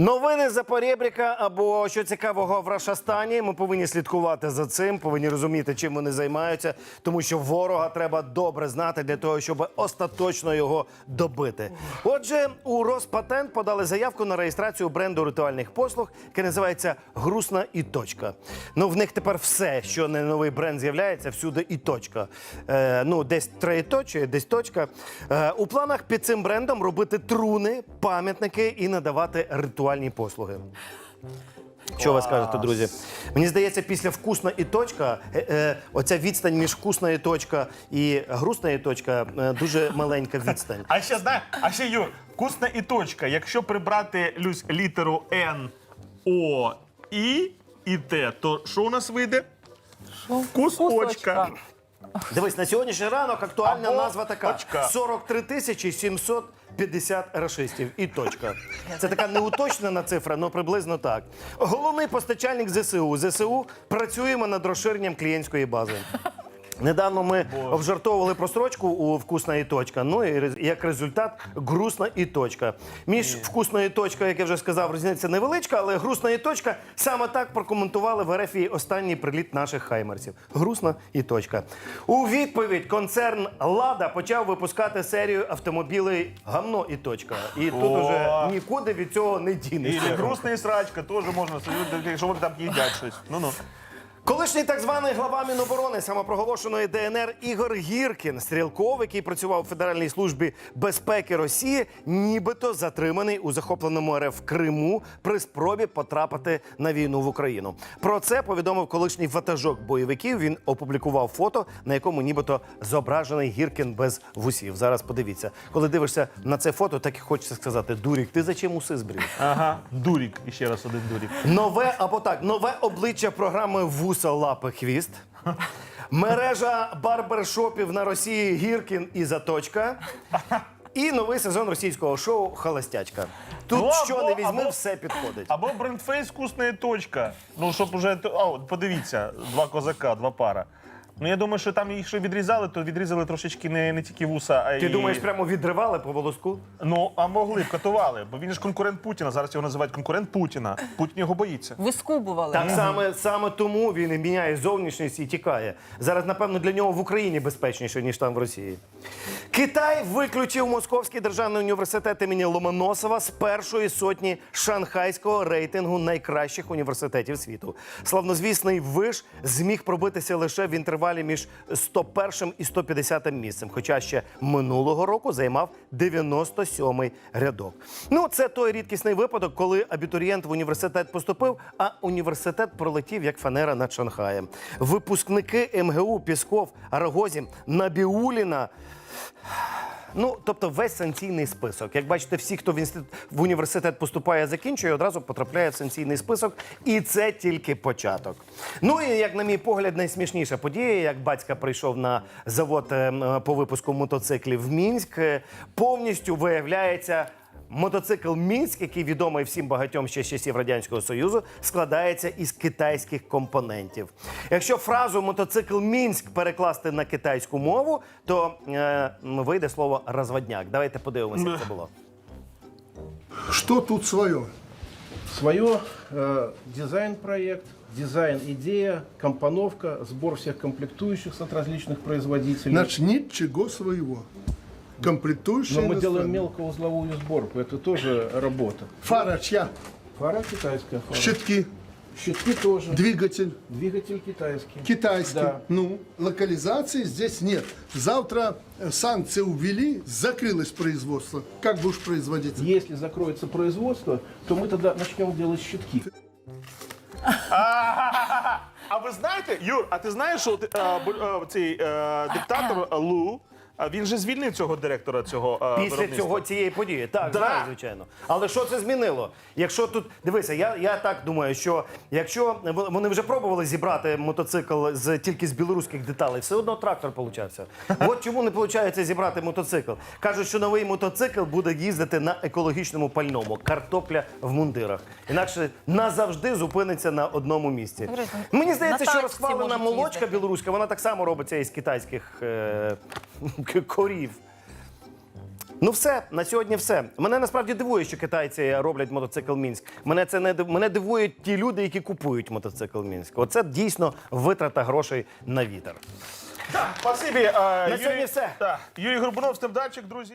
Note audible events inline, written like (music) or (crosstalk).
Новини за поребріка або що цікавого в Рашастані. Ми повинні слідкувати за цим, повинні розуміти, чим вони займаються, тому що ворога треба добре знати для того, щоб остаточно його добити. Отже, у Роспатент подали заявку на реєстрацію бренду ритуальних послуг, який називається Грусна і точка. Ну в них тепер все, що не новий бренд з'являється, всюди і точка. Е, ну, десь троєточие, десь точка. Е, у планах під цим брендом робити труни, пам'ятники і надавати ритуальні послуги. Що ви скажете, друзі? Мені здається, після вкусна і точка, е, е, оця відстань між вкусна і точка і грустна і точка е, дуже маленька відстань. А ще знає, а ще Юр, вкусна і точка. Якщо прибрати Люсь, літеру Н, О, І і Т, то що у нас вийде? Вкусочка. Дивись, на сьогоднішній ранок актуальна Або назва така: очка. 43 тисячі 750 рашистів. І точка. Це така неуточнена цифра, але приблизно так. Головний постачальник ЗСУ. ЗСУ працюємо над розширенням клієнтської бази. Недавно ми обжартовували просрочку у вкусна і точка. Ну і як результат грустна і точка. Між вкусною точкою, як я вже сказав, різниця невеличка, але грустна і точка саме так прокоментували в РФ останній приліт наших хаймерсів. Грустна і точка. У відповідь концерн Лада почав випускати серію автомобілей гамно і точка. І тут О! уже нікуди від цього не І дінешся. грустна і срачка теж можна якщо вони там їдять щось. Ну ну. Колишній так званий глава Міноборони самопроголошеної ДНР Ігор Гіркін, стрілков, який працював у Федеральній службі безпеки Росії, нібито затриманий у захопленому РФ Криму при спробі потрапити на війну в Україну. Про це повідомив колишній ватажок бойовиків. Він опублікував фото, на якому нібито зображений Гіркін без вусів. Зараз подивіться, коли дивишся на це фото, так і хочеться сказати: Дурік, ти зачем уси збрів? Ага, дурік. І ще раз один дурік. Нове або так, нове обличчя програми Вуса Лапи Хвіст. Мережа барбершопів на Росії Гіркін і Заточка. І новий сезон російського шоу Холостячка. Тут Ну, що або- не візьми, або- все підходить. Або брендфейс вкусна точка. Ну, щоб уже. О, подивіться, два козака, два пара. Ну, я думаю, що там їх що відрізали, то відрізали трошечки не, не тільки вуса, а й. Ти думаєш, прямо відривали по волоску? Ну, а могли б катували, бо він ж конкурент Путіна. Зараз його називають конкурент Путіна. Путін його боїться. Вискубували. Так саме, саме тому він і міняє зовнішність і тікає. Зараз, напевно, для нього в Україні безпечніше, ніж там в Росії. Китай виключив Московський державний університет імені Ломоносова з першої сотні шанхайського рейтингу найкращих університетів світу. Славнозвісний виш зміг пробитися лише в інтервалі між 101 і 150 місцем, хоча ще минулого року займав 97-й рядок. Ну, це той рідкісний випадок, коли абітурієнт в університет поступив, а університет пролетів як фанера над Шанхаєм. Випускники МГУ Пісков, Арагозі, Набіуліна. Ну, тобто весь санкційний список. Як бачите, всі, хто в інститут в університет поступає, закінчує, одразу потрапляє в санкційний список. І це тільки початок. Ну і як, на мій погляд, найсмішніша подія, як батька прийшов на завод е, по випуску мотоциклів в Мінськ, е, повністю виявляється. Мотоцикл Мінськ, який відомий всім багатьом ще з часів радянського союзу, складається із китайських компонентів. Якщо фразу мотоцикл Мінськ перекласти на китайську мову, то е, вийде слово розводняк. Давайте подивимося, як це було. Что тут свое? Свое э, дизайн-проект, дизайн-идея, компоновка, сбор всех комплектующих от различных производителей. Значит, ничего своего. Комплектующие Но мы делаем мелкоузловую сборку, это тоже работа. Фара чья? Фара китайская фара. Щитки, Щитки тоже. двигатель Двигатель китайский. китайский. Да. Ну, локализации здесь нет. Завтра э, санкции увели, закрылось производство. Как будешь производить? Если закроется производство, то мы тогда начнем делать щитки. А ви знаєте, Юр, а ти знаєш, що от, е, бу- е, цей е, диктатор Лу А він же звільнив цього директора цього е, Після виробництва. цього цієї події. Так, Да. знаю, звичайно. Але що це змінило? Якщо тут дивися, я, я так думаю, що якщо вони вже пробували зібрати мотоцикл з тільки з білоруських деталей, все одно трактор получався. От чому не виходить зібрати мотоцикл. Кажуть, що новий мотоцикл буде їздити на екологічному пальному, картопля в мундирах. Інакше назавжди зупиниться на одному місці. Мені здається, на що тачці розхвалена можуть молочка їздити. білоруська, вона так само робиться із китайських е- (laughs) корів. Ну, все на сьогодні, все. Мене насправді дивує, що китайці роблять мотоцикл Мінськ. Мене це не мене дивують ті люди, які купують мотоцикл Мінськ. Оце дійсно витрата грошей на вітер. Спасибі. е, На сьогодні все. Так, Юрій Горбунов, Стевдальчик, друзі.